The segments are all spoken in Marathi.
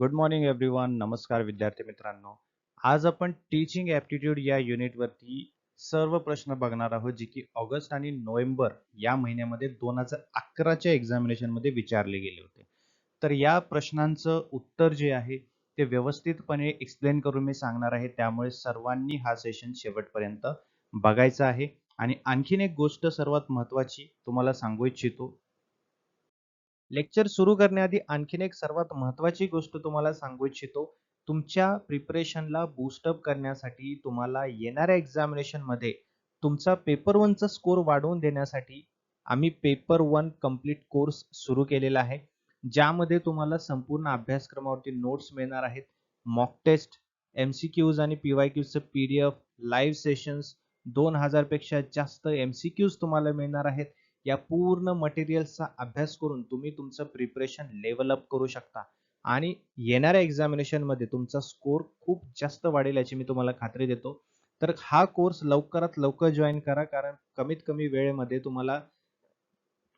गुड मॉर्निंग एव्हरीवन नमस्कार विद्यार्थी मित्रांनो. आज आपण टीचिंग ॲप्टिट्यूड या युनिटवरती सर्व प्रश्न बघणार आहोत जे की ऑगस्ट आणि नोव्हेंबर या महिन्यामध्ये दोन हजार अकराच्या एक्झामिनेशनमध्ये विचारले गेले होते. तर या प्रश्नांचं उत्तर जे आहे ते व्यवस्थितपणे एक्सप्लेन करून मी सांगणार आहे. त्यामुळे सर्वांनी हा सेशन शेवटपर्यंत बघायचा आहे. आणि आणखीन एक गोष्ट सर्वात महत्वाची तुम्हाला सांगू इच्छितो लेक्चर सुरू करण्याआधी आणखीन एक सर्वात महत्वाची गोष्ट तुम्हाला सांगू इच्छितो. तुमच्या प्रिपरेशनला बूस्टअप करण्यासाठी तुम्हाला येणाऱ्या एक्झामिनेशनमध्ये तुमचा पेपर वनचा स्कोर वाढवून देण्यासाठी आम्ही पेपर वन कंप्लीट कोर्स सुरू केलेला आहे. ज्यामध्ये तुम्हाला संपूर्ण अभ्यासक्रमावरती नोट्स मिळणार आहेत. Mock test M C Qs आणि P Y क्यूजचं P D F live sessions दोन हजारपेक्षा जास्त एम सी क्यूज तुम्हाला मिळणार आहेत. या पूर्ण मटेरियल्सचा अभ्यास करून तुम्ही तुमचं प्रिपरेशन लेवल अप करू शकता. आणि येणाऱ्या एक्झामिनेशनमध्ये तुमचा स्कोर खूप जास्त वाढेल याची मी तुम्हाला खात्री देतो. तर हा कोर्स लवकरात लवकर जॉईन करा कारण कमीत कमी वेळेमध्ये तुम्हाला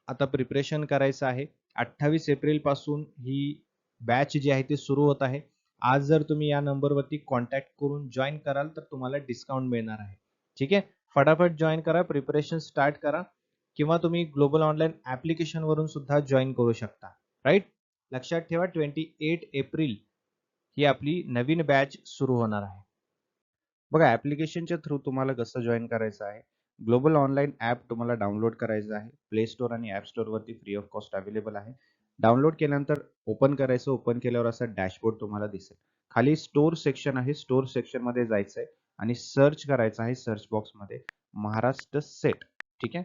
आता प्रिपरेशन करायचं आहे. अठ्ठावीस एप्रिलपासून ही बॅच जी आहे ती सुरू होत आहे. आज जर तुम्ही या नंबरवरती कॉन्टॅक्ट करून जॉईन कराल तर तुम्हाला डिस्काउंट मिळणार आहे. ठीक आहे? फटाफट जॉईन करा प्रिपरेशन स्टार्ट करा. किंवा तुम्ही ग्लोबल ऑनलाईन ऍप्लिकेशन वरून सुद्धा जॉईन करू शकता राईट लक्षात ठेवा ट्वेंटी एट एप्रिल ही आपली नवीन बॅच सुरू होणार आहे. बघा ऍप्लिकेशनच्या थ्रू तुम्हाला कसं जॉईन करायचं आहे? ग्लोबल ऑनलाईन ऍप तुम्हाला डाउनलोड करायचं आहे. प्ले स्टोअर आणि ऍप स्टोअरवरती फ्री ऑफ कॉस्ट अवेलेबल आहे. डाउनलोड केल्यानंतर ओपन करायचं ओपन केल्यावर असा डॅशबोर्ड तुम्हाला दिसेल. खाली स्टोर सेक्शन आहे. स्टोर सेक्शनमध्ये जायचं आहे आणि सर्च करायचं आहे सर्च बॉक्समध्ये. महाराष्ट्र सेट ठीक आहे?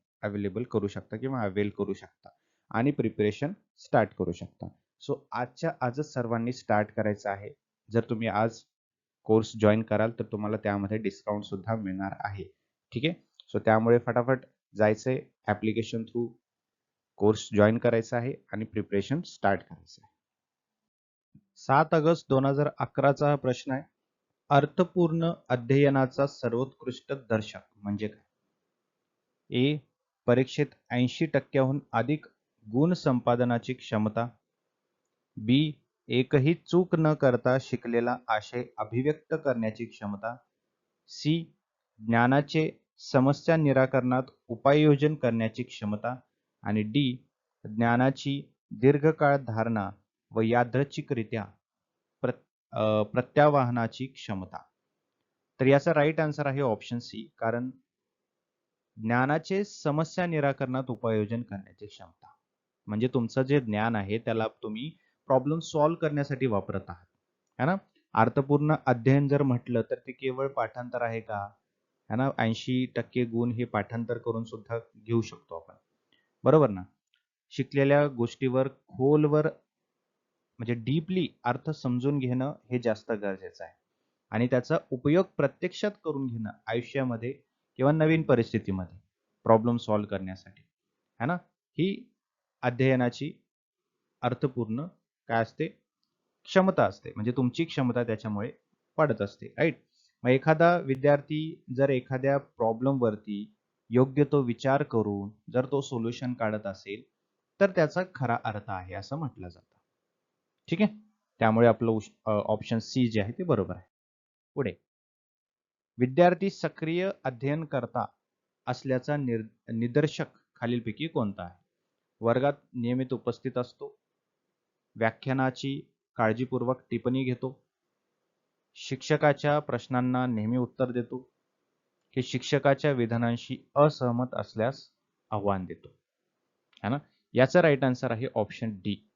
अवेलेबल करू शकता किंवा अवेल करू शकता. आणि प्रिपरेशन स्टार्ट करू शकता. सो आजच्या आजच सर्वांनी स्टार्ट करायचं आहे. जर तुम्ही आज कोर्स जॉईन कराल तर तुम्हाला त्यामध्ये डिस्काउंट सुद्धा मिळणार आहे. ठीक आहे? सो त्यामुळे फटाफट जायचंय ऍप्लिकेशन थ्रू कोर्स जॉईन करायचा आहे आणि प्रिपरेशन स्टार्ट करायचं आहे. सात ऑगस्ट दोन हजार अकराचा हा प्रश्न आहे. अर्थपूर्ण अध्ययनाचा सर्वोत्कृष्ट दर्शक म्हणजे काय? ए परीक्षेत ऐंशी टक्क्याहून अधिक गुण संपादनाची क्षमता. बी एकही चूक न करता शिकलेला आशय अभिव्यक्त करण्याची क्षमता. सी ज्ञानाचे समस्या निराकरणात उपाययोजन करण्याची क्षमता. आणि डी ज्ञानाची दीर्घकाळ धारणा व यादृच्छिकरित्या प्र प्रत्यावाहनाची क्षमता. तर याचा राईट आन्सर आहे ऑप्शन सी कारण ज्ञानाचे समस्या निराकरणात उपाययोजन करण्याची क्षमता. म्हणजे तुमचं जे ज्ञान आहे त्याला तुम्ही प्रॉब्लेम सॉल्व्ह करण्यासाठी वापरत आहात. है ना? अर्थपूर्ण अध्ययन जर म्हटलं तर ते केवळ पाठांतर आहे का? है ना? ऐंशी टक्के गुण हे पाठांतर करून सुद्धा घेऊ शकतो आपण. बरोबर ना? शिकलेल्या गोष्टीवर खोलवर म्हणजे डीपली अर्थ समजून घेणं हे जास्त गरजेचं आहे. आणि त्याचा उपयोग प्रत्यक्षात करून घेणं आयुष्यामध्ये किंवा नवीन परिस्थितीमध्ये प्रॉब्लेम सॉल्व्ह करण्यासाठी. है ना? ही अध्ययनाची अर्थपूर्ण काय असते? क्षमता असते. म्हणजे तुमची क्षमता त्याच्यामुळे वाढत असते. राईट मग एखादा विद्यार्थी जर एखाद्या प्रॉब्लेम वरती योग्य तो विचार करून जर तो सोल्युशन काढत असेल तर त्याचा खरा अर्थ आहे असं म्हटलं जातं. ठीक आहे? त्यामुळे आपलं ऑप्शन सी जे आहे ते बरोबर आहे. पुढे. विद्यार्थी सक्रिय अध्ययन करता असल्याचा निदर्शक खालीलपैकी कोणता आहे? वर्गात नियमित उपस्थित असतो. व्याख्यानाची काळजीपूर्वक टिप्पणी घेतो. शिक्षकाच्या प्रश्नांना नेहमी उत्तर देतो. की शिक्षकाच्या विधानांशी असहमत असल्यास आव्हान देतो. है ना? याचा राईट आन्सर आहे ऑप्शन डी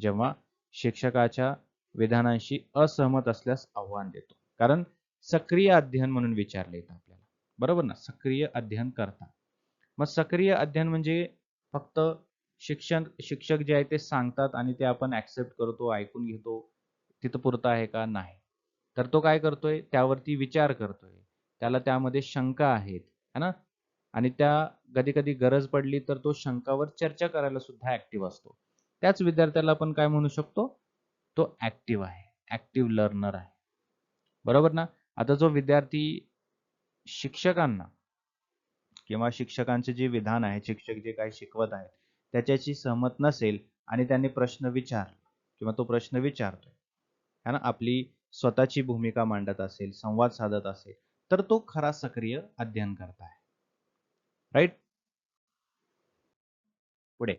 जेव्हा शिक्षकाच्या विधानांशी असहमत असल्यास आव्हान देतो. कारण सक्रिय अध्ययन म्हणून विचारले येतं आपल्याला. बरोबर ना? सक्रिय अध्ययन करता. मग सक्रिय अध्ययन म्हणजे फक्त शिक्षण शिक्षक जे आहे ते सांगतात आणि ते आपण ऍक्सेप्ट करतो ऐकून घेतो तिथं पुरतं आहे का? नाही. तर तो काय करतोय? त्यावरती विचार करतोय. त्याला त्यामध्ये शंका आहेत है ना? आणि त्या कधी कधी गरज पडली तर तो शंकावर चर्चा करायला सुद्धा ऍक्टिव्ह असतो. त्याच विद्यार्थ्याला आपण काय म्हणू शकतो? तो ऍक्टिव्ह आहे. ऍक्टिव्ह लर्नर आहे. बरोबर ना? आता जो विद्यार्थी शिक्षकांना किंवा शिक्षकांचे जे विधान आहे शिक्षक जे काही शिकवत आहेत त्याच्याशी सहमत नसेल आणि त्यांनी प्रश्न विचारला किंवा तो प्रश्न विचारतोय है ना? आपली स्वतःची भूमिका मांडत असेल संवाद साधत असेल तर तो खरा सक्रिय अध्ययन करत आहे राईट पुढे.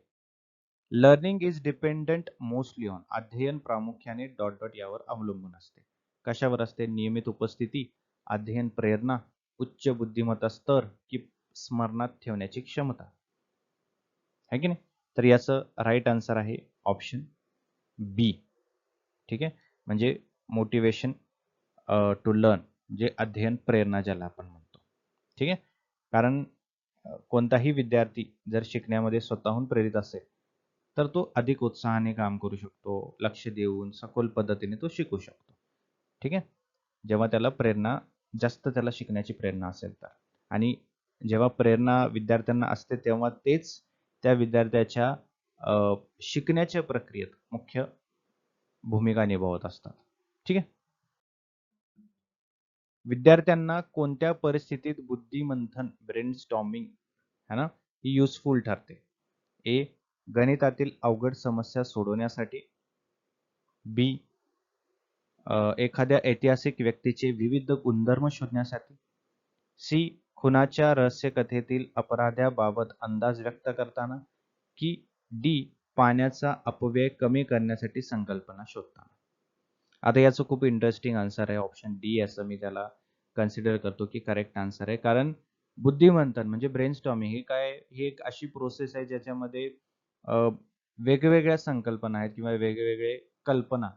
Learning is dependent mostly on अध्ययन प्रामुख्याने डॉट डॉट यावर अवलंबून असते. कशावर असते? नियमित उपस्थिती अध्ययन प्रेरणा उच्च बुद्धिमत्ता स्तर की स्मरणात ठेवण्याची क्षमता. आहे की नाही? तर याचं राईट आन्सर आहे ऑप्शन बी ठीक आहे? म्हणजे मोटिवेशन टू लर्न जे अध्ययन प्रेरणा ज्याला आपण म्हणतो. ठीक आहे? कारण कोणताही विद्यार्थी जर शिकण्यामध्ये स्वतःहून प्रेरित असेल तर तो अधिक उत्साहाने काम करू शकतो लक्ष देऊन सखोल पद्धतीने तो शिकू शकतो. ठीक आहे? जेव्हा त्याला प्रेरणा जास्त त्याला शिकण्याची प्रेरणा असेल तर. आणि जेव्हा प्रेरणा विद्यार्थ्यांना असते तेव्हा तेच त्या विद्यार्थ्याच्या शिकण्याच्या प्रक्रियेत मुख्य भूमिका निभावत असतात. ठीक आहे? विद्यार्थ्यांना कोणत्या परिस्थितीत बुद्धिमंथन ब्रेन स्टॉमिंग है ना? ही युजफुल ठरते. ए गणितातील अवघड समस्या सोडवण्यासाठी. बी एखाद्या ऐतिहासिक व्यक्तीचे विविध गुणधर्म शोधण्यासाठी सी. खुनाच्या रहस्यकथेतील अपराध्याबाबत अंदाज व्यक्त करताना की डी. पाण्याचा अपव्यय कमी करण्यासाठी संकल्पना शोधताना. आता याचं खूप इंटरेस्टिंग आन्सर आहे. ऑप्शन डी असं मी त्याला कन्सिडर करतो की करेक्ट आन्सर आहे. कारण बुद्धिमंथन म्हणजे ब्रेन स्टॉमिंग ही काय ही एक अशी प्रोसेस आहे ज्याच्यामध्ये वेगवेगळ्या संकल्पना आहेत किंवा वेगवेगळे कल्पना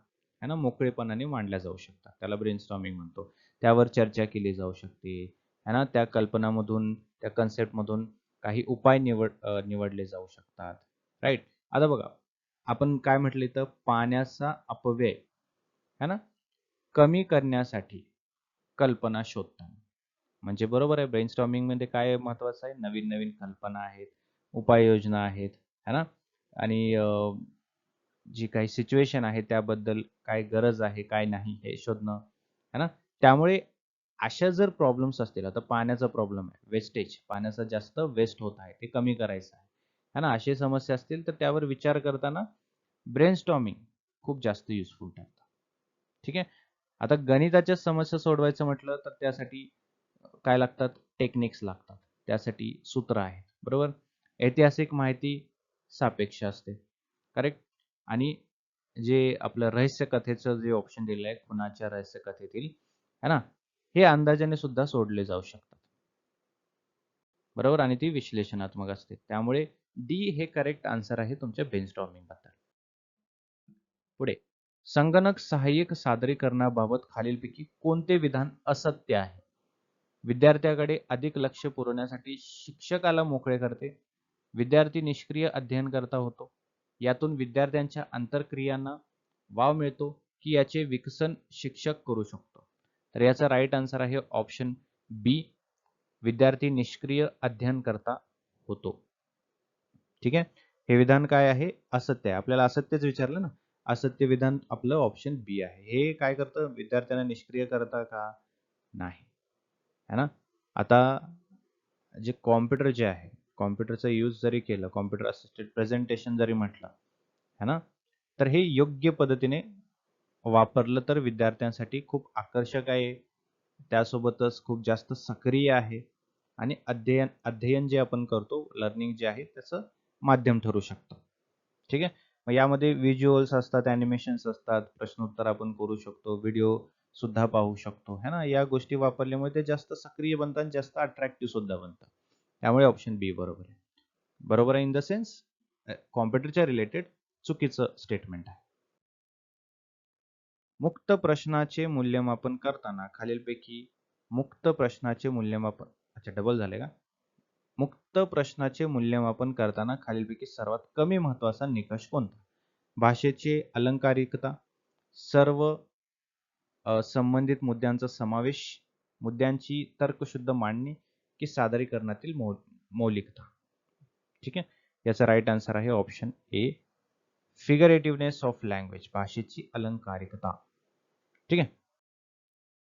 है ना मोकळेपणाने मांडल्या जाऊ शकतात. त्याला ब्रेन स्टॉमिंग म्हणतो. त्यावर चर्चा केली जाऊ शकते. है ना त्या कल्पनामधून त्या कन्सेप्टमधून काही उपाय निवड निवडले जाऊ शकतात. राईट आता बघा आपण काय म्हटले तर पाण्याचा अपव्यय है ना? कमी करण्यासाठी कल्पना शोधताना. म्हणजे बरोबर आहे ब्रेनस्टॉमिंगमध्ये काय महत्वाचं आहे? नवीन नवीन कल्पना आहेत उपाययोजना आहेत है ना? आणि जी काही सिच्युएशन आहे त्याबद्दल काय गरज आहे काय नाही हे शोधणं है ना? त्यामुळे अशा जर प्रॉब्लेम्स असतील आता पाण्याचा प्रॉब्लेम आहे वेस्टेज पाण्याचा जास्त वेस्ट होत आहे ते कमी करायचं आहे है ना? अशी समस्या असतील तर त्यावर विचार करताना ब्रेन स्टॉमिंग खूप जास्त युजफुल ठरतं. ठीक आहे? आता गणिताच्या समस्या सोडवायचं म्हटलं तर त्यासाठी काय लागतात? टेक्निक्स लागतात. त्यासाठी सूत्र आहेत. बरोबर? ऐतिहासिक माहिती सापेक्ष असते. करेक्ट आणि जे आपलं रहस्य कथेचं जे ऑप्शन दिलं आहे खुनाच्या रहस्य कथेतील है ना? हे अंदाजाने सुद्धा सोडले जाऊ शकतात. बरोबर? आणि ती विश्लेषणात्मक असते. त्यामुळे डी हे करेक्ट आन्सर आहे तुमच्या ब्रेनस्टॉर्मिंगबद्दल. पुढे. संगणक सहाय्यक सादरीकरणाबाबत खालीलपैकी कोणते विधान असत्य आहे? विद्यार्थ्याकडे अधिक लक्ष पुरवण्यासाठी शिक्षकाला मोकळे करते. विद्यार्थी निष्क्रिय अध्ययन करता होतो. यातून विद्यार्थ्यांच्या आंतरक्रियांना वाव मिळतो की याचे विकसन शिक्षक करू शकतो. तर याचा राईट आन्सर आहे ऑप्शन बी विद्यार्थी निष्क्रिय अध्ययन करता होतो. ठीक आहे? हे विधान काय आहे? असत्य आहे. आपल्याला असत्यच विचारलं ना? असत्य विधान आपलं ऑप्शन बी आहे. हे काय करतं? विद्यार्थ्यांना निष्क्रिय करता का? नाही. है ना? आता जे कॉम्प्युटर जे आहे कॉम्प्युटरचा यूज जरी केलं कॉम्प्युटर असिस्टेड प्रेझेंटेशन जरी म्हटलं है ना? तर हे योग्य पद्धतीने वापरलं तर विद्यार्थ्यांसाठी खूप आकर्षक आहे. त्यासोबतच खूप जास्त सक्रिय आहे. आणि अध्ययन अध्ययन जे आपण करतो लर्निंग जे आहे त्याचं माध्यम ठरू शकतं. ठीक आहे? मग यामध्ये व्हिज्युअल्स असतात ॲनिमेशन्स असतात प्रश्नोत्तर आपण करू शकतो व्हिडिओ सुद्धा पाहू शकतो है ना? या गोष्टी वापरल्यामुळे ते जास्त सक्रिय बनतात जास्त अट्रॅक्टिव्ह सुद्धा बनतात. त्यामुळे ऑप्शन बी बरोबर आहे. बरोबर आहे इन द सेन्स कॉम्प्युटरच्या रिलेटेड चुकीचं स्टेटमेंट आहे. मुक्त प्रश्नाचे मूल्यमापन करताना खालीलपैकी मुक्त प्रश्नाचे मूल्यमापन अच्छा डबल झाले का? मुक्त प्रश्नाचे मूल्यमापन करताना खालीलपैकी सर्वात कमी महत्त्वाचा निकष कोणता? भाषेचे अलंकारिकता सर्व संबंधित मुद्द्यांचा समावेश मुद्द्यांची तर्कशुद्ध मांडणी की सादरीकरणातील मौ मौलिकता. ठीक आहे? याचा राईट आन्सर आहे option A figurativeness of language भाषेची अलंकारिकता. ठीक आहे?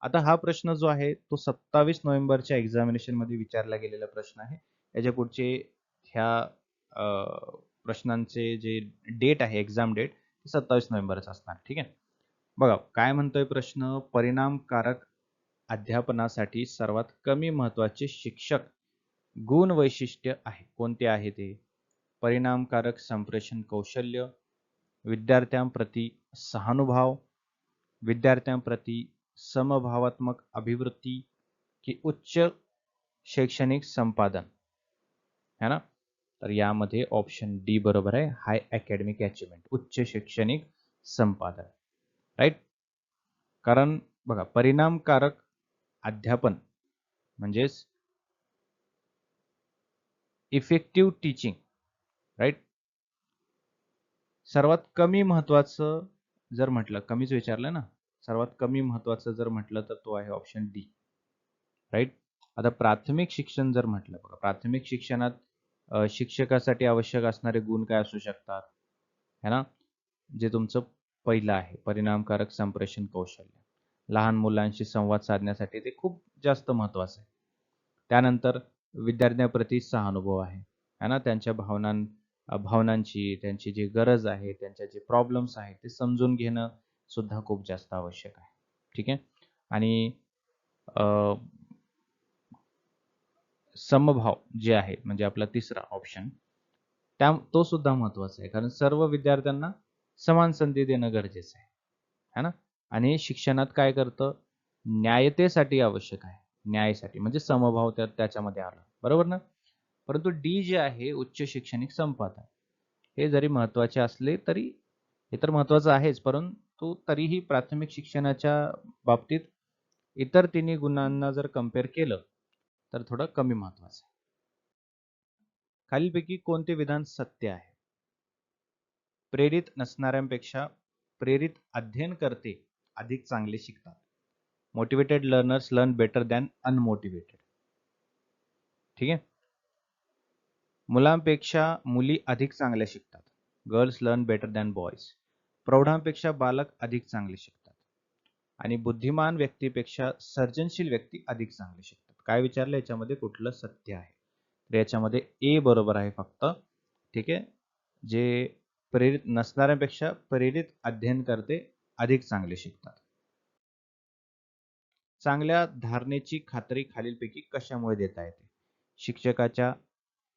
आता हा प्रश्न जो आहे तो सत्तावीस नोव्हेंबरच्या एक्झामिनेशनमध्ये विचारला गेलेला प्रश्न आहे. याच्या पुढचे ह्या प्रश्नांचे जे डेट आहे एक्झाम डेट ते सत्तावीस नोव्हेंबरच असणार. ठीक आहे? बघा काय म्हणतोय प्रश्न? परिणामकारक अध्यापनासाठी सर्वात कमी महत्त्वाचे शिक्षक गुण वैशिष्ट्य आहे. कोणते आहे ते? परिणामकारक संप्रेषण कौशल्य विद्यार्थ्यांप्रती सहानुभाव विद्यार्थ्यांप्रती समभावात्मक अभिवृत्ती की उच्च शैक्षणिक संपादन? है ना? तर यामध्ये ऑप्शन डी बरोबर आहे. हाय अकॅडमिक अचिव्हमेंट उच्च शैक्षणिक संपादन. राईट कारण बघा परिणामकारक अध्यापन म्हणजेच इफेक्टिव्ह टीचिंग राईट सर्वात कमी महत्वाचं जर म्हटलं कमीच विचारलं ना सर्वात कमी महत्वाचं जर म्हटलं तर तो आहे ऑप्शन डी राईट आता प्राथमिक शिक्षण जर म्हटलं बघा प्राथमिक शिक्षणात शिक्षकासाठी आवश्यक असणारे गुण काय असू शकतात? है ना? जे तुमचं पहिलं आहे परिणामकारक संप्रेषण कौशल्य. लहान मुलांशी संवाद साधण्यासाठी ते खूप जास्त महत्वाचं आहे. त्यानंतर विद्यार्थ्यांप्रती सहानुभव आहे. है ना? त्यांच्या भावनां भावनांची त्यांची जी गरज आहे त्यांच्या जे प्रॉब्लेम्स आहेत ते समजून घेणं सुद्धा खूप जास्त आवश्यक आहे. ठीक आहे? आणि समभाव जे आहे म्हणजे आपला तिसरा ऑप्शन त्या तो सुद्धा महत्त्वाचा आहे. कारण सर्व विद्यार्थ्यांना समान संधी देणं गरजेचं आहे. है ना? आणि शिक्षणात काय करतं? न्यायतेसाठी आवश्यक आहे. न्यायासाठी म्हणजे समभाव त्या त्याच्यामध्ये आला. बरोबर ना? परंतु डी जे आहे उच्च शैक्षणिक संपादन. हे जरी महत्त्वाचे असले तरी हे तर महत्वाचं आहेच परंतु तरीही प्राथमिक शिक्षणाच्या बाबतीत इतर तिन्ही गुणांना जर कंपेअर केलं तर थोडं कमी महत्वाचं आहे. खालीलपैकी कोणते विधान सत्य आहे? प्रेरित नसणाऱ्यांपेक्षा प्रेरित अध्ययन करते अधिक चांगले शिकतात. Motivated learners learn better than unmotivated ठीक आहे? मुलांपेक्षा मुली अधिक चांगल्या शिकतात. Girls learn better than boys प्रौढांपेक्षा बालक अधिक चांगले शिकतात. आणि बुद्धिमान व्यक्तीपेक्षा सर्जनशील व्यक्ती अधिक चांगले शिकतात. काय विचारलं? याच्यामध्ये कुठलं सत्य आहे? तर याच्यामध्ये ए बरोबर आहे फक्त. ठीक आहे? जे प्रेरित नसणाऱ्यांपेक्षा प्रेरित अध्ययन करते अधिक चांगले शिकतात. चांगल्या धारणेची खात्री खालीलपैकी कशामुळे देता येते? शिक्षकाच्या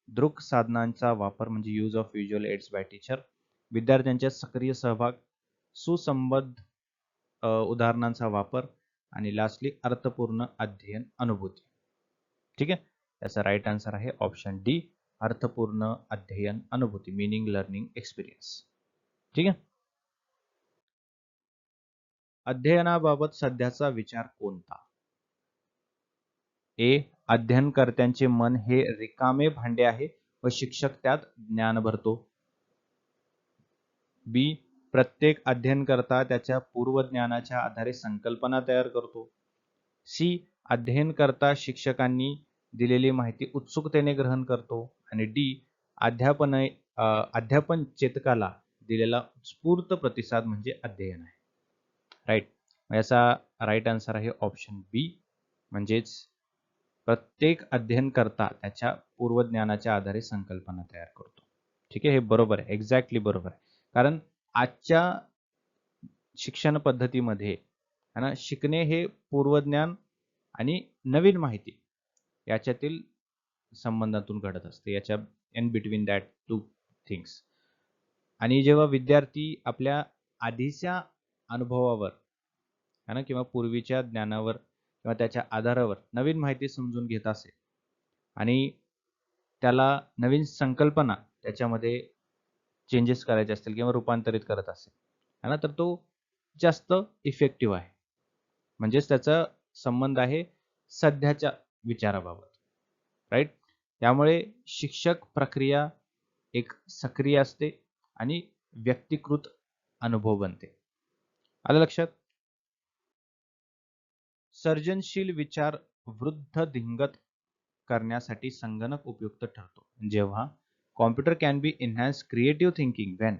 दृक साधनांचा वापर म्हणजे use of visual aids by teacher विद्यार्थ्यांच्या सक्रिय सहभाग सुसंबद्ध उदाहरणांचा वापर आणि लास्टली अर्थपूर्ण अध्ययन अनुभूती. ठीक आहे? त्याचा राईट आन्सर आहे ऑप्शन डी अर्थपूर्ण अध्ययन अनुभूती मिनिंग लर्निंग एक्सपिरियन्स ठीक आहे? अध्ययनाबाबत सध्याचा विचार कोणता? ए. अध्ययनकर्त्यांचे मन हे रिकामे भांडे आहे व शिक्षक त्यात ज्ञान भरतो. बी. प्रत्येक अध्ययनकर्ता त्याच्या पूर्वज्ञानाच्या आधारे संकल्पना तयार करतो. सी. अध्ययनकर्ता शिक्षकांनी दिलेली माहिती उत्सुकतेने ग्रहण करतो आणि डी. अध्यापन अध्यापन चेतकाला दिलेला उत्स्फूर्त प्रतिसाद म्हणजे अध्ययन आहे. राईट याचा राईट आन्सर आहे ऑप्शन बी म्हणजेच प्रत्येक अध्ययनकर्ता त्याच्या पूर्वज्ञानाच्या आधारे संकल्पना तयार करतो. ठीक आहे? हे बरोबर आहे. एक्झॅक्टली बरोबर आहे. कारण आजच्या शिक्षण पद्धतीमध्ये है ना शिकणे हे पूर्वज्ञान आणि नवीन माहिती याच्यातील संबंधातून घडत असते. याच्या in between that two things आणि जेव्हा विद्यार्थी आपल्या आधीच्या अनुभवावर है ना? किंवा पूर्वीच्या ज्ञानावर किंवा त्याच्या आधारावर नवीन माहिती समजून घेत असेल आणि त्याला नवीन संकल्पना त्याच्यामध्ये चेंजेस करायचे असतील किंवा रूपांतरित करत असेल है ना? तर तो जास्त इफेक्टिव्ह आहे. म्हणजेच त्याचा संबंध आहे सध्याच्या विचाराबाबत. राईट त्यामुळे शिक्षक प्रक्रिया एक सक्रिय असते आणि व्यक्तिकृत अनुभव बनते. आलं लक्षात? सर्जनशील विचार वृद्ध धिंगत करण्यासाठी संगणक उपयुक्त ठरतो. जेव्हा computer can be enhance creative thinking when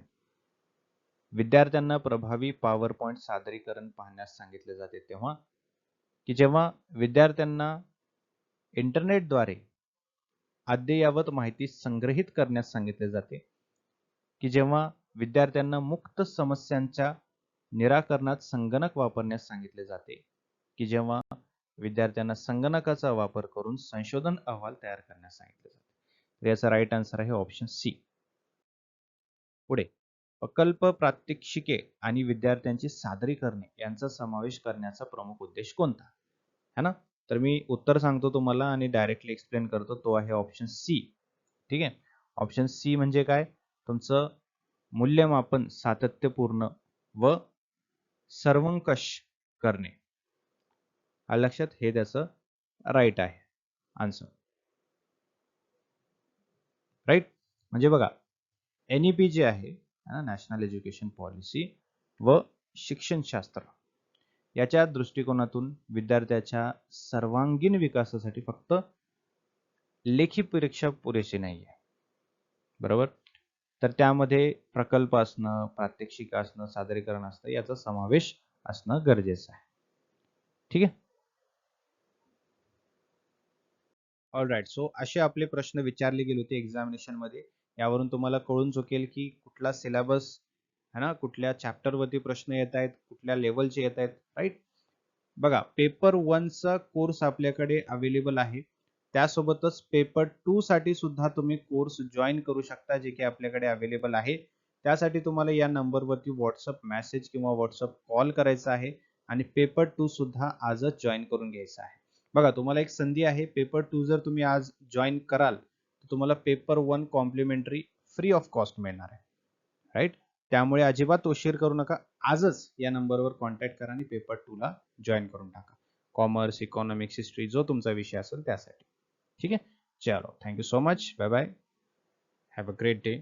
विद्यार्थ्यांना प्रभावी पॉवर पॉईंट सादरीकरण पाहण्यास सांगितले जाते तेव्हा की जेव्हा विद्यार्थ्यांना इंटरनेटद्वारे अद्ययावत माहिती संग्रहित करण्यास सांगितले जाते की जेव्हा विद्यार्थ्यांना मुक्त समस्यांच्या निराकरणात संगणक वापरण्यास सांगितले जाते की जेव्हा विद्यार्थ्यांना संगणकाचा वापर करून संशोधन अहवाल तयार करण्यास सांगितले जाते. तर याचा राईट आन्सर आहे ऑप्शन सी पुढे प्रकल्प प्रात्यक्षिके आणि विद्यार्थ्यांची सादरीकरणे यांचा समावेश करण्याचा प्रमुख उद्देश कोणता? है ना? तर मी उत्तर सांगतो तुम्हाला आणि डायरेक्टली एक्सप्लेन करतो तो आहे ऑप्शन सी ठीक आहे? ऑप्शन सी म्हणजे काय? तुमचं मूल्यमापन सातत्यपूर्ण व सर्वंकष करणे. लक्षात हे त्याचं राईट आहे. आन्सर राईट म्हणजे बघा एन पी जे आहे नॅशनल एज्युकेशन पॉलिसी व शिक्षणशास्त्र. याच्या दृष्टिकोनातून विद्यार्थ्याच्या सर्वांगीण विकासासाठी फक्त लेखी परीक्षा पुरेशी नाही आहे बरोबर? तर त्यामध्ये प्रकल्प असणं प्रात्यक्षिक असणं सादरीकरण असणं याचा समावेश असणं गरजेचं आहे. ठीक आहे? ऑल राईट सो असे आपले प्रश्न विचारले गेले होते एक्झामिनेशनमध्ये. यावरून तुम्हाला कळून चुकेल की कुठला सिलेबस है ना कुठल्या चॅप्टर वरती प्रश्न येत आहेत कुठल्या लेवलचे येत आहेत राईट बघा पेपर वनचा कोर्स आपल्याकडे अवेलेबल आहे. त्यासोबतच पेपर टू साठी सुद्धा तुम्ही कोर्स जॉईन करू शकता जे की आपल्याकडे अवेलेबल आहे. त्यासाठी तुम्हाला या नंबरवरती व्हॉट्सअप मेसेज किंवा व्हॉट्सअप कॉल करायचा आहे आणि पेपर टू सुद्धा आजच जॉईन करून घ्यायचा आहे. बघा तुम्हाला एक संधी आहे. पेपर टू जर तुम्ही आज जॉईन कराल तर तुम्हाला paper one complimentary free of cost मिळणार आहे. राईट त्यामुळे अजिबात उशीर करू नका. आजच या नंबरवर कॉन्टॅक्ट करा आणि पेपर टू ला जॉईन करून टाका. कॉमर्स इकॉनॉमिक्स हिस्ट्री जो तुमचा विषय असेल त्यासाठी. ठीक आहे चलो thank you so much bye bye have a great day